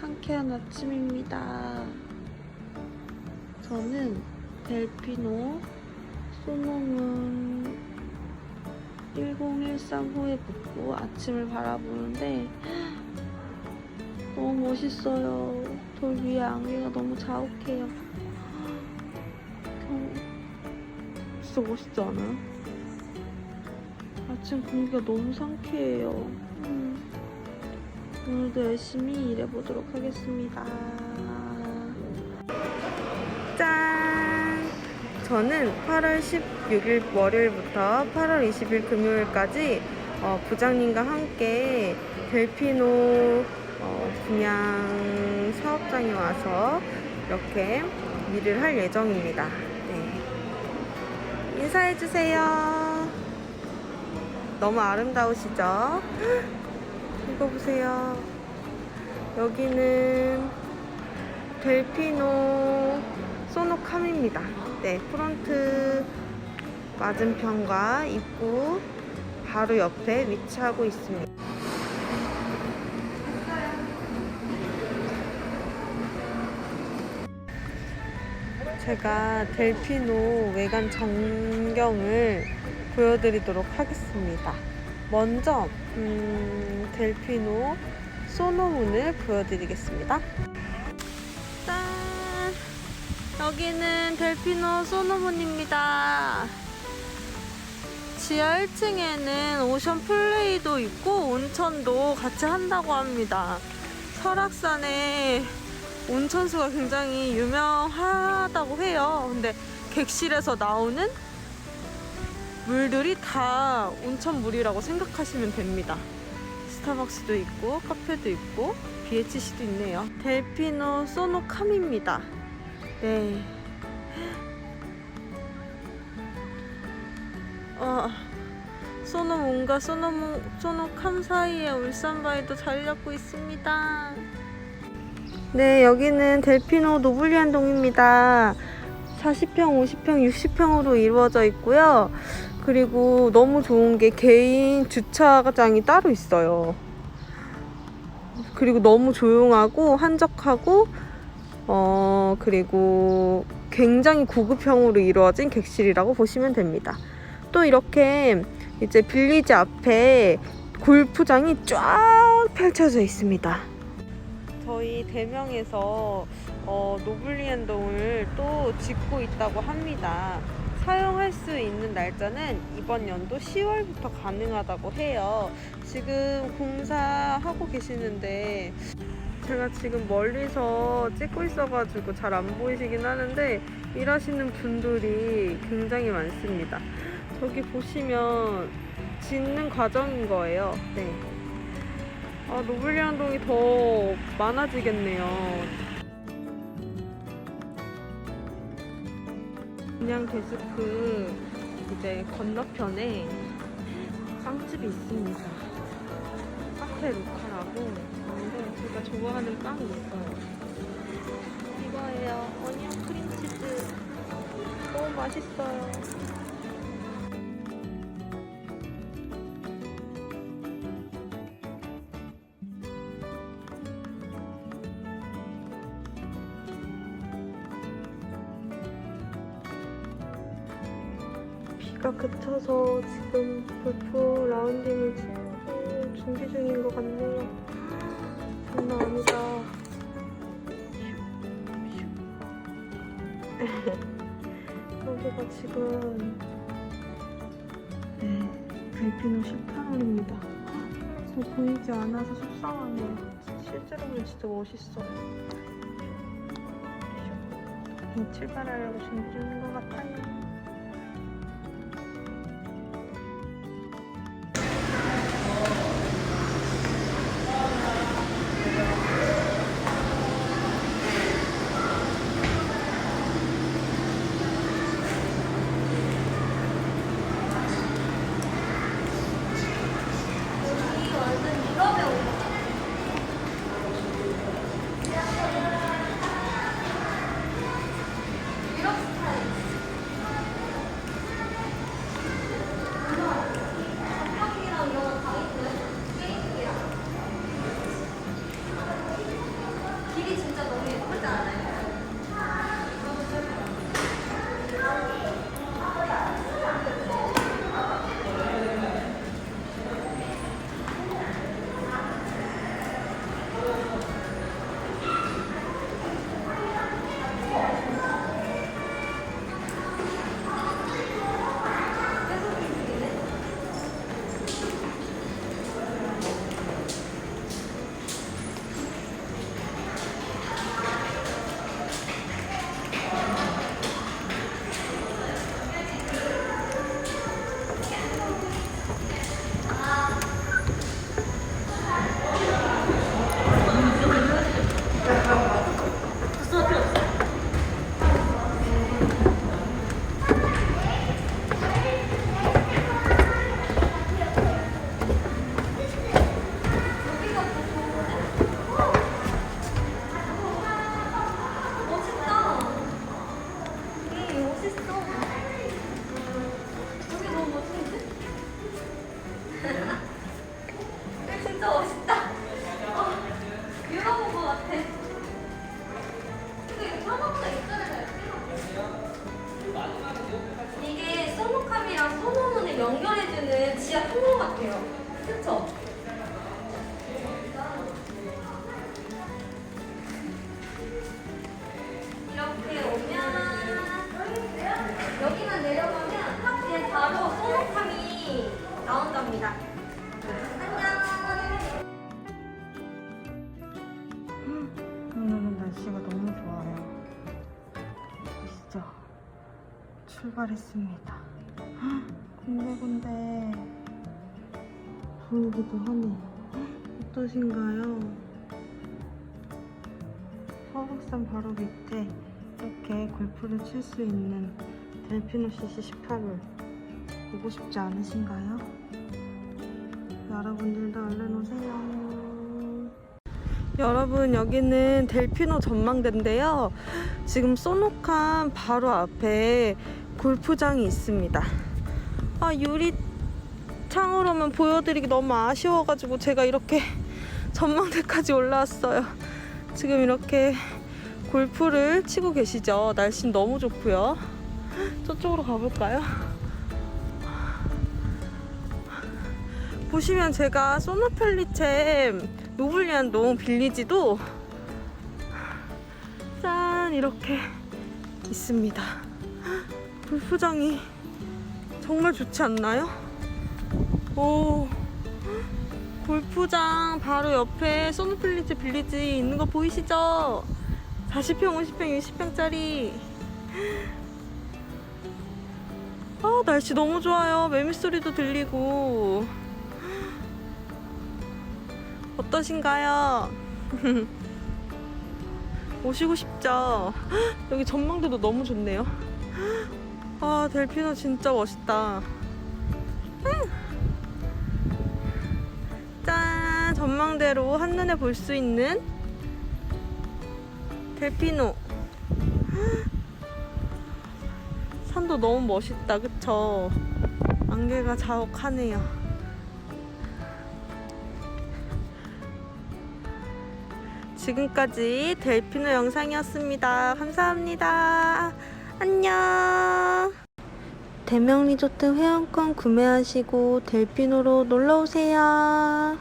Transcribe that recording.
상쾌한 아침입니다. 저는 델피노 소노문 1013 호에 붙고 아침을 바라보는데 너무 멋있어요. 돌 위에 안개가 너무 자욱해요. 경... 진짜 멋있지 않아요? 아침 공기가 너무 상쾌해요. 음. 오늘도 열심히 일해보도록 하겠습니다. 짠! 저는 8월 16일 월요일부터 8월 20일 금요일까지 어, 부장님과 함께 델피노 어, 분양 사업장에 와서 이렇게 일을 할 예정입니다. 네. 인사해주세요. 너무 아름다우시죠? 이거 보세요. 여기는 델피노 소노캄입니다. 네, 프론트 맞은편과 입구 바로 옆에 위치하고 있습니다. 제가 델피노 외관 전경을 보여드리도록 하겠습니다. 먼저 음, 델피노 소노문을 보여드리겠습니다. 짠! 여기는 델피노 소노문입니다. 지하 1층에는 오션 플레이도 있고 온천도 같이 한다고 합니다. 설악산에 온천수가 굉장히 유명하다고 해요. 근데 객실에서 나오는 물들이 다 온천물이라고 생각하시면 됩니다. 스타벅스도 있고 카페도 있고 BHC도 있네요. 델피노 소노캄입니다. 네. 어, 소노몬과 소노몬, 소노캄 사이에 울산바위도 잘 잡고 있습니다. 네, 여기는 델피노 노블리안 동입니다. 40평, 50평, 60평으로 이루어져 있고요. 그리고 너무 좋은 게 개인 주차장이 따로 있어요. 그리고 너무 조용하고 한적하고 어 그리고 굉장히 고급형으로 이루어진 객실이라고 보시면 됩니다. 또 이렇게 이제 빌리지 앞에 골프장이 쫙 펼쳐져 있습니다. 저희 대명에서 어, 노블리엔동을 또 짓고 있다고 합니다. 사용할 수 있는 날짜는 이번 연도 10월부터 가능하다고 해요. 지금 공사하고 계시는데 제가 지금 멀리서 찍고 있어가지고 잘 안 보이시긴 하는데 일하시는 분들이 굉장히 많습니다. 저기 보시면 짓는 과정인 거예요. 네. 아, 노블리안동이 더 많아지겠네요. 그냥 데스크 이제 건너편에 빵집이 있습니다. 카페 루카라고 근데 제가 좋아하는 빵이 있어요. 이거예요. 어니언 크림치즈. 너무 맛있어요. 비가 그쳐서 지금 골프 라운딩을 치고 준비 중인 것 같네요. 장난 아니다. 여기가 지금 네, 달피노 실타론입니다. 저 보이지 않아서 속상하네요. 실제로 보면 진짜 멋있어. 출발하려고 준비 중인 것 같아요. 출발했습니다. 군데군데 보이기도 하네요. 어떠신가요? 서북산 바로 밑에 이렇게 골프를 칠 수 있는 델피노 CC 18을 보고 싶지 않으신가요? 여러분들도 얼른 오세요. 여러분 여기는 델피노 전망대인데요. 지금 소노칸 바로 앞에 골프장이 있습니다. 아 유리 창으로만 보여드리기 너무 아쉬워가지고 제가 이렇게 전망대까지 올라왔어요. 지금 이렇게 골프를 치고 계시죠. 날씨는 너무 좋고요. 저쪽으로 가볼까요? 보시면 제가 소노펠리챔 노블리안동 빌리지도 짠 이렇게 있습니다. 골프장이 정말 좋지 않나요? 오 골프장 바로 옆에 소노필리지 빌리지 있는 거 보이시죠? 40평, 50평, 60평짜리 아 날씨 너무 좋아요 매미 소리도 들리고 어떠신가요? 오시고 싶죠? 여기 전망대도 너무 좋네요 아 델피노 진짜 멋있다. 짠 전망대로 한눈에 볼 수 있는 델피노. 산도 너무 멋있다 그쵸? 안개가 자욱하네요. 지금까지 델피노 영상이었습니다. 감사합니다 안녕. 대명 리조트 회원권 구매하시고 델피노로 놀러 오세요